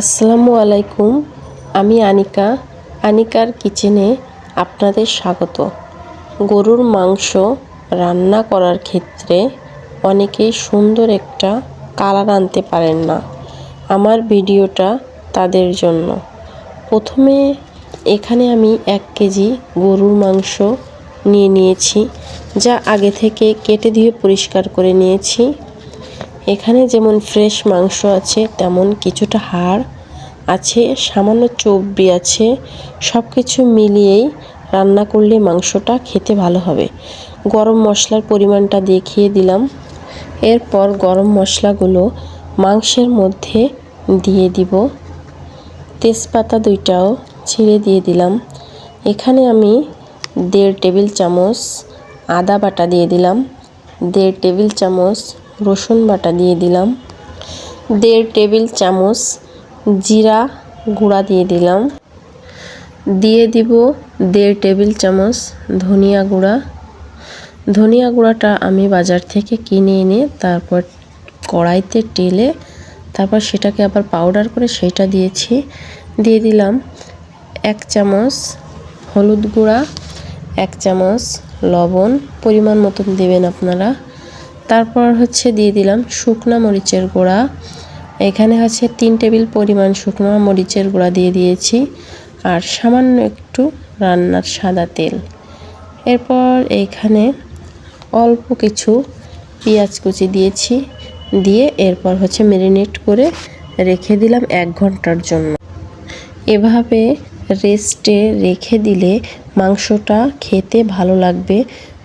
আসসালামু আলাইকুম, আমি আনিকা। আনিকার কিচেনে আপনাদের স্বাগত। গরুর মাংস রান্না করার ক্ষেত্রে অনেকেই সুন্দর একটা কালার আনতে পারেন না। আমার ভিডিওটা তাদের জন্য। প্রথমে এখানে আমি এক কেজি গরুর মাংস নিয়ে নিয়েছি, যা আগে থেকে কেটে দিয়ে পরিষ্কার করে নিয়েছি। এখানে যেমন ফ্রেশ মাংস আছে, তেমন কিছুটা হাড় আছে, সামান্য চর্বি আছে সব কিছু মিলিয়েই রান্না করলে মাংসটা খেতে ভালো হবে। গরম মশলার পরিমাণটা দেখিয়ে দিলাম। এরপর গরম মশলাগুলো মাংসের মধ্যে দিয়ে দিব। তেজপাতা দুইটাও ছিঁড়ে দিয়ে দিলাম। এখানে আমি দেড় টেবিল চামচ আদা বাটা দিয়ে দিলাম। দেড় টেবিল চামচ রসুন বাটা দিয়ে দিলাম। দেড় টেবিল চামচ জিরা গুঁড়া দিয়ে দিলাম। দিয়ে দিব দেড় টেবিল চামচ ধনিয়া গুঁড়া। ধনিয়া গুঁড়াটা আমি বাজার থেকে কিনে এনে তারপর কড়াইতে টেলে তারপর সেটাকে আবার পাউডার করে সেটা দিয়েছি। দিয়ে দিলাম এক চামচ হলুদ গুঁড়া, এক চামচ লবণ। পরিমাণ মতন দেবেন আপনারা। তারপর হচ্ছে দিয়ে দিলাম শুকনা মরিচের গুঁড়া। এখানে হচ্ছে তিন টেবিল পরিমাণ শুকনো মরিচের গুঁড়া দিয়ে দিয়েছি আর সামান্য একটু রান্নার সাদা তেল। এরপর এইখানে অল্প কিছু পেঁয়াজ কুচি দিয়েছি, দিয়ে এরপর হচ্ছে ম্যারিনেট করে রেখে দিলাম এক ঘণ্টার জন্য। এভাবে রেস্টে রেখে দিলে মাংসটা খেতে ভালো লাগবে।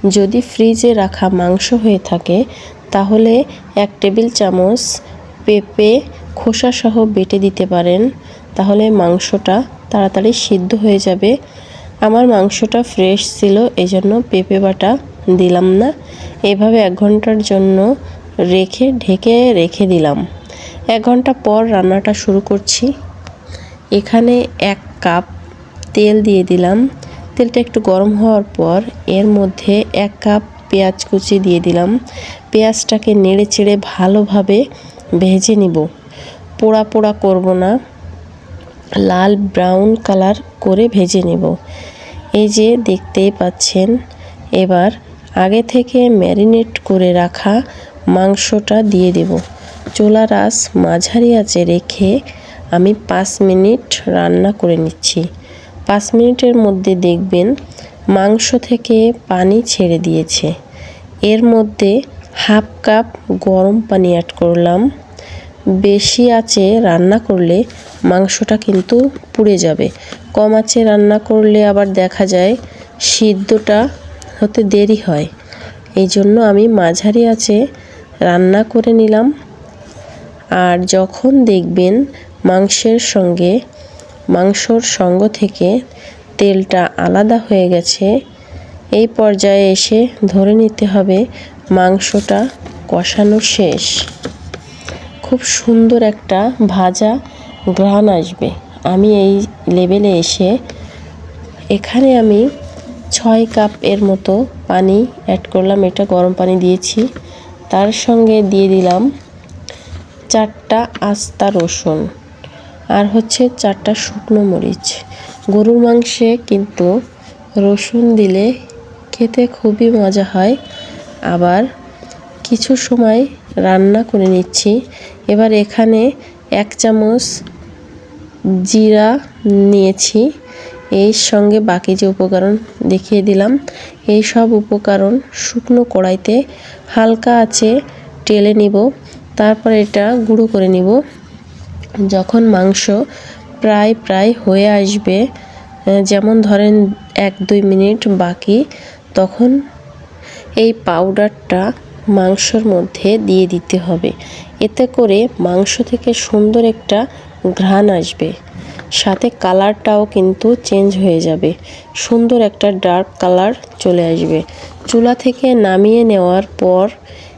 যদি ফ্রিজে রাখা মাংস হয়ে থাকে, তাহলে এক টেবিল চামচ পেঁপে খোসাসহ বেটে দিতে পারেন। তাহলে মাংসটা তাড়াতাড়ি সিদ্ধ হয়ে যাবে। আমার মাংসটা ফ্রেশ ছিল, এজন্য পেঁপে বাটা দিলাম না। এভাবে এক ঘণ্টার জন্য রেখে, ঢেকে রেখে দিলাম। এক ঘণ্টা পর রান্নাটা শুরু করছি। এখানে এক কাপ তেল দিয়ে দিলাম। তেলটা একটু গরম হওয়ার পর এর মধ্যে এক কাপ পেঁয়াজ কুচি দিয়ে দিলাম। পেঁয়াজটাকে নেড়ে চেড়ে ভালোভাবে ভেজে নিব। পোড়া পোড়া করব না। লাল ব্রাউন কালার করে ভেজে নেব। এই যে দেখতেই পাচ্ছেন, এবার আগে থেকে ম্যারিনেট করে রাখা মাংসটা দিয়ে দেব। চোলা রাস মাঝারি আঁচে রেখে আমি পাঁচ মিনিট রান্না করে নিচ্ছি। পাঁচ মিনিটের মধ্যে দেখবেন মাংস থেকে পানি ছেড়ে দিয়েছে। এর মধ্যে হাফ কাপ গরম পানি অ্যাড করলাম। বেশি আঁচে রান্না করলে মাংসটা কিন্তু পুড়ে যাবে। কম আঁচে রান্না করলে আবার দেখা যায় সিদ্ধটা হতে দেরি হয়। এই জন্য আমি মাঝারি আঁচে রান্না করে নিলাম। আর যখন দেখবেন মাংসের সঙ্গে মাংসর সঙ্গ থেকে তেলটা আলাদা হয়ে গেছে। এই পর্যায়ে এসে ধরে নিতে হবে মাংসটা কষানো শেষ। খুব সুন্দর একটা ভাজা ঘ্রাণ আসবে। আমি এই লেভেলে এসে এখানে আমি ছয় কাপ এর মতো পানি অ্যাড করলাম। এটা গরম পানি দিয়েছি। তার সঙ্গে দিয়ে দিলাম চারটা আস্তা রসুন। আর হচ্ছে চারটা শুকনো মরিচ। গরুর মাংসে কিন্তু রসুন দিলে খেতে খুবই মজা হয়। আবার কিছু সময় রান্না করে নিচ্ছি। এবার এখানে এক চামচ জিরা নিয়েছি। এর সঙ্গে বাকি যে উপকরণ দেখিয়ে দিলাম, এই সব উপকরণ শুকনো কড়াইতে হালকা আছে, টেলে নিব। তারপর এটা গুঁড়ো করে নিব। যখন মাংস প্রায় প্রায় হয়ে আসবে যেমন ধরেন এক দুই মিনিট বাকি, তখন এই পাউডারটা মাংসর মধ্যে দিয়ে দিতে হবে। এতে করে মাংস থেকে সুন্দর একটা ঘ্রাণ আসবে। সাথে কালারটাও কিন্তু চেঞ্জ হয়ে যাবে। সুন্দর একটা ডার্ক কালার চলে আসবে। চুলা থেকে নামিয়ে নেওয়ার পর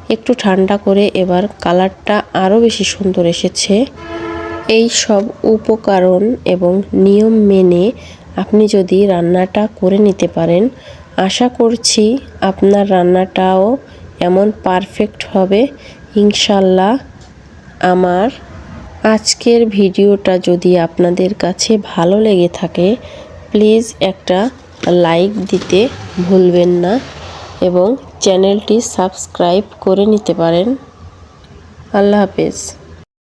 একটু ঠান্ডা করে এবার কালারটা আরও বেশি সুন্দর এসেছে। এই সব উপকরণ এবং নিয়ম মেনে আপনি যদি রান্নাটা করে নিতে পারেন, আশা করছি আপনার রান্নাটাও এমন পারফেক্ট হবে। ইনশাল্লাহ আমার আজকের ভিডিওটা যদি আপনাদের কাছে ভালো লেগে থাকে প্লিজ একটা লাইক দিতে ভুলবেন না এবং চ্যানেলটি সাবস্ক্রাইব করে নিতে পারেন। আল্লাহ হাফেজ।